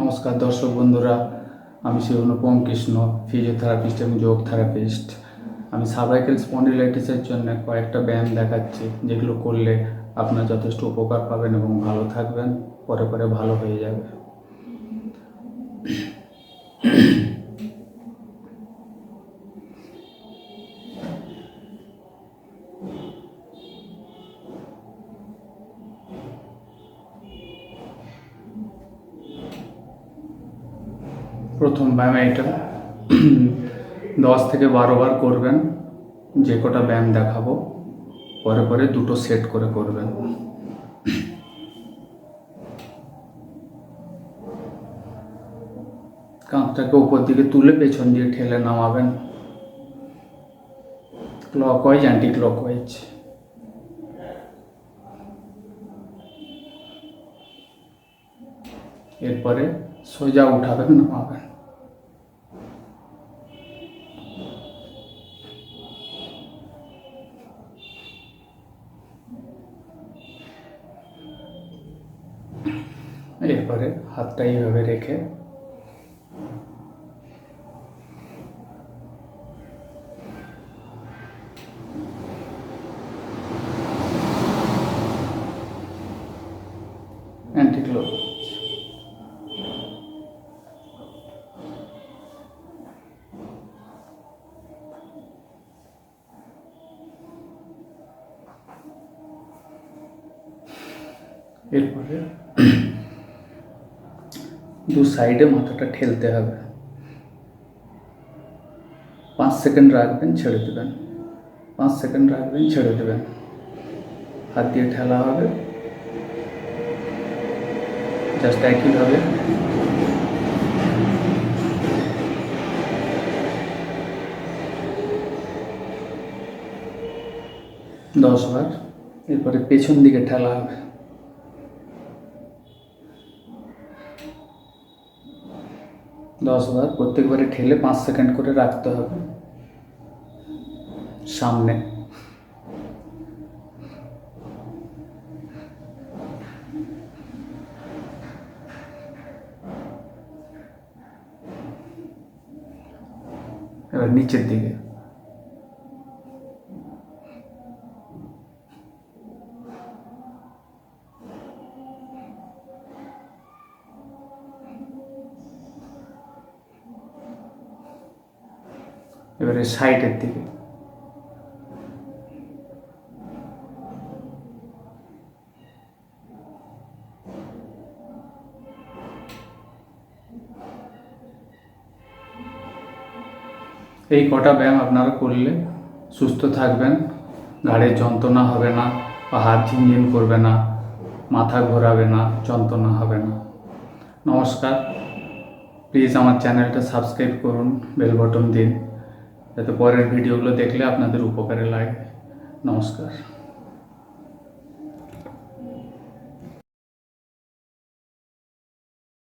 নমস্কার দর্শক বন্ধুরা, আমি শ্রী অনুপম কৃষ্ণ ফিজিওথেরাপিস্ট এবং যোগ থেরাপিস্ট আমি সার্ভাইকেল স্পন্ডিলাইটিসের জন্য কয়েকটা ব্যায়াম দেখাচ্ছি, যেগুলো করলে আপনার যথেষ্ট উপকার পাবেন এবং ভালো থাকবেন, পরে পরে ভালো হয়ে যাবে। প্রথম ব্যায়াম এটা দশ থেকে বারো বার করবেন, যে কটা ব্যায়াম দেখাবো, পরে পরে দুটো সেট করে করবেন। কাঁধটাকে উপর দিকে তুলে পেছন দিয়ে ঠেলে নামাবেন। Clockwise anticlockwise এরপরে সোজা উঠাবেন নামাবেন। এরপরে হাতটা এইভাবে রেখে অ্যান্টিক্লোক এরপরে দু সাইডে মাথাটা ঠেলতে হবে পাঁচ সেকেন্ড রাখবেন ছেড়ে দেবেন পাঁচ সেকেন্ড রাখবেন ছেড়ে দেবেন হাত দিয়ে ঠেলা হবে জাস্ট একইভাবে দশ বার এরপরে পেছন দিকে ঠেলা হবে দশ বার প্রত্যেকবারে ঠেলে পাঁচ সেকেন্ড করে রাখতে হবে। সামনে। এবার নিচের দিকে। এবারে সাইডের দিকে। এই কটা ব্যায়াম আপনারা করলে সুস্থ থাকবেন ঘাড়ের যন্ত্রণা হবে না বা হাত ঝিনঝিন করবে না, মাথা ঘোরাবে না, যন্ত্রণা হবে না। নমস্কার। প্লিজ আমার চ্যানেলটা সাবস্ক্রাইব করুন, বেল বটন দিন। যাতে পরের ভিডিওগুলো দেখলে আপনাদের উপকারে লাগে। নমস্কার।